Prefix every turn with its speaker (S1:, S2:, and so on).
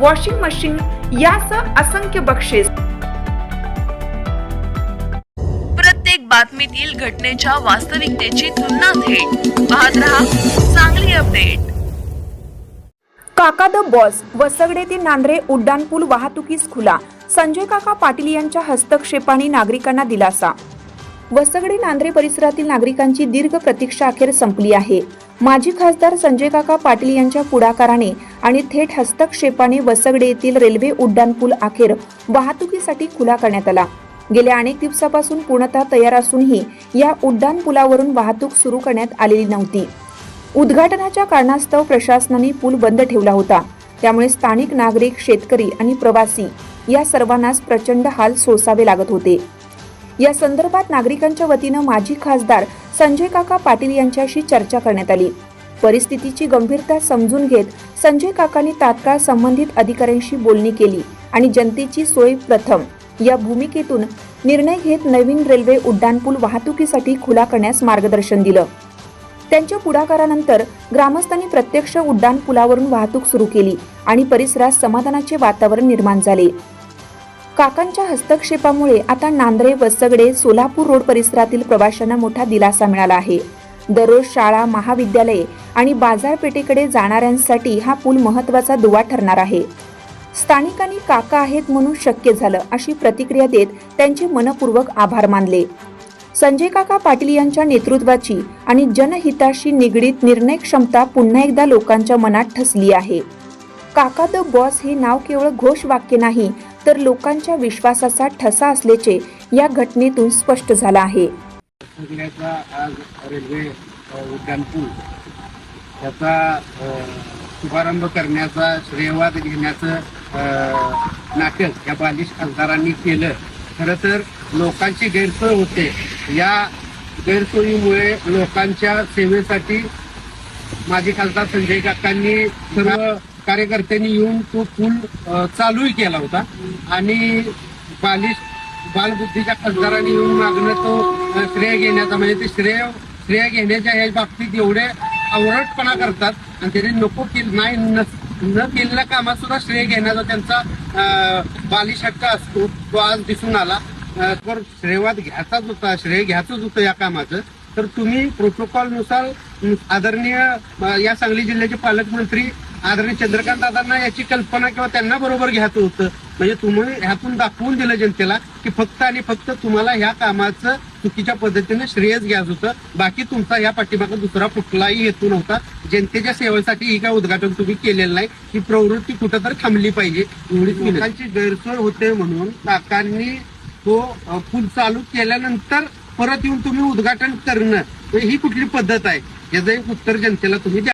S1: washing machine यासह असंख्य बक्षीस.
S2: प्रत्येक बातमीतील घटनेच्या वास्तविकतेची तुलना थेट. पाहत रहा चांगली अपडेट.
S1: काका द बॉस वसगडे ते नांद्रे उड्डाणपूल वाहतुकीस खुला. संजय काका पाटील यांच्या हस्तक्षेपाने नागरिकांना दिलासा. वसगडे नांद्रे परिसरातील नागरिकांची दीर्घ प्रतीक्षा अखेर संपली आहे. माजी खासदार संजय काका पाटील यांच्या पुढाकाराने आणि थेट हस्तक्षेपाने वसगडे येथील रेल्वे उड्डाणपूल अखेर वाहतुकीसाठी खुला करण्यात आला. गेल्या अनेक दिवसापासून पूर्णतः तयार असूनही या उड्डाणपुलावरून वाहतूक सुरू करण्यात आलेली नव्हती. उद्घाटनाच्या कारणास्तव प्रशासनाने पूल बंद ठेवला होता. त्यामुळे स्थानिक नागरिक शेतकरी आणि प्रवासी या सर्वांनाच प्रचंड हाल सोसावे लागत होते. या संदर्भात नागरिकांच्या वतीनं माजी खासदार संजय काका पाटील यांच्याशी चर्चा करण्यात आली. परिस्थितीची गंभीरता समजून घेत संजय काकांनी तात्काळ संबंधित अधिकाऱ्यांशी बोलणी केली आणि जनतेची सोय प्रथम या भूमिकेतून निर्णय घेत नवीन रेल्वे उड्डाणपूल वाहतुकीसाठी खुला करण्यास मार्गदर्शन दिलं. त्यांच्या पुढाकारानंतर ग्रामस्थांनी प्रत्यक्ष उड्डाण पुलावरून वाहतूक सुरू केली आणि परिसरात समाधानाचे वातावरण निर्माण झाले. काकांच्या हस्तक्षेपामुळे आता नांद्रे वसगडे सोलापूर रोड परिसरातील प्रवाशांना मोठा दिलासा मिळाला आहे. दररोज शाळा महाविद्यालये आणि बाजारपेठेकडे जाणाऱ्यांसाठी हा पूल महत्त्वाचा दुवा ठरणार आहे. स्थानिकांनी काका आहेत म्हणून शक्य झालं अशी प्रतिक्रिया देत त्यांचे मनपूर्वक आभार मानले. संजय काका पाटील यांच्या नेतृत्वाची आणि जनहिताशी निगडीत निर्णय क्षमता पुन्हा एकदा लोकांच्या मनात ठसली आहे. काका द बॉस हे नाव केवळ घोष वाक्य नाही तर लोकांच्या विश्वासाचा ठसा असल्याचे या घटनेतून स्पष्ट झालं आहे.
S3: आज रेल्वे उड्डाणपूल त्याचा शुभारंभ करण्याचा श्रेयवाद घेण्याचं नाटक या बालिश खासदारांनी केलं. खरं तर लोकांची गैरसोय होते. या गैरसोयीमुळे लोकांच्या सेवेसाठी माजी खासदार संजय काकांनी सर्व कार्यकर्त्यांनी येऊन तो पूल चालूही केला होता. आणि बालिश बालबुद्धीच्या खासदारांनी येऊन मागणं तो श्रेय घेण्याचा म्हणजे ते श्रेय श्रेय घेण्याच्या या बाबतीत एवढे आवरटपणा करतात. आणि त्यांनी नको केलं नाही न न केलेल्या कामात सुद्धा श्रेय घेण्याचा त्यांचा बालिश हक्क असतो तो आज दिसून आला. तर श्रेयवाद घ्यायचाच होता श्रेय घ्यायचंच होतं या कामाचं. तर तुम्ही प्रोटोकॉलनुसार आदरणीय या सांगली जिल्ह्याचे पालकमंत्री आदरणीय चंद्रकांत दादांना याची कल्पना किंवा त्यांना बरोबर घ्यायचं होतं. म्हणजे तुम्ही ह्यातून दाखवून दिलं जनतेला की फक्त आणि फक्त तुम्हाला ह्या कामाचं चुकीच्या पद्धतीने श्रेयच घ्यायचं होतं. बाकी तुमचा या पाठीमागे दुसरा कुठलाही हेतू नव्हता. जनतेच्या सेवेसाठी ही काय उद्घाटन तुम्ही केलेलं नाही. ही प्रवृत्ती कुठं तर थांबली पाहिजे. एवढीच लोकांची गैरसोय होते म्हणून काकांनी तो पूल चालू केल्यानंतर परत येऊन तुम्ही उद्घाटन करणं. ही कुठली पद्धत आहे? याचं एक उत्तर जनतेला तुम्ही द्या.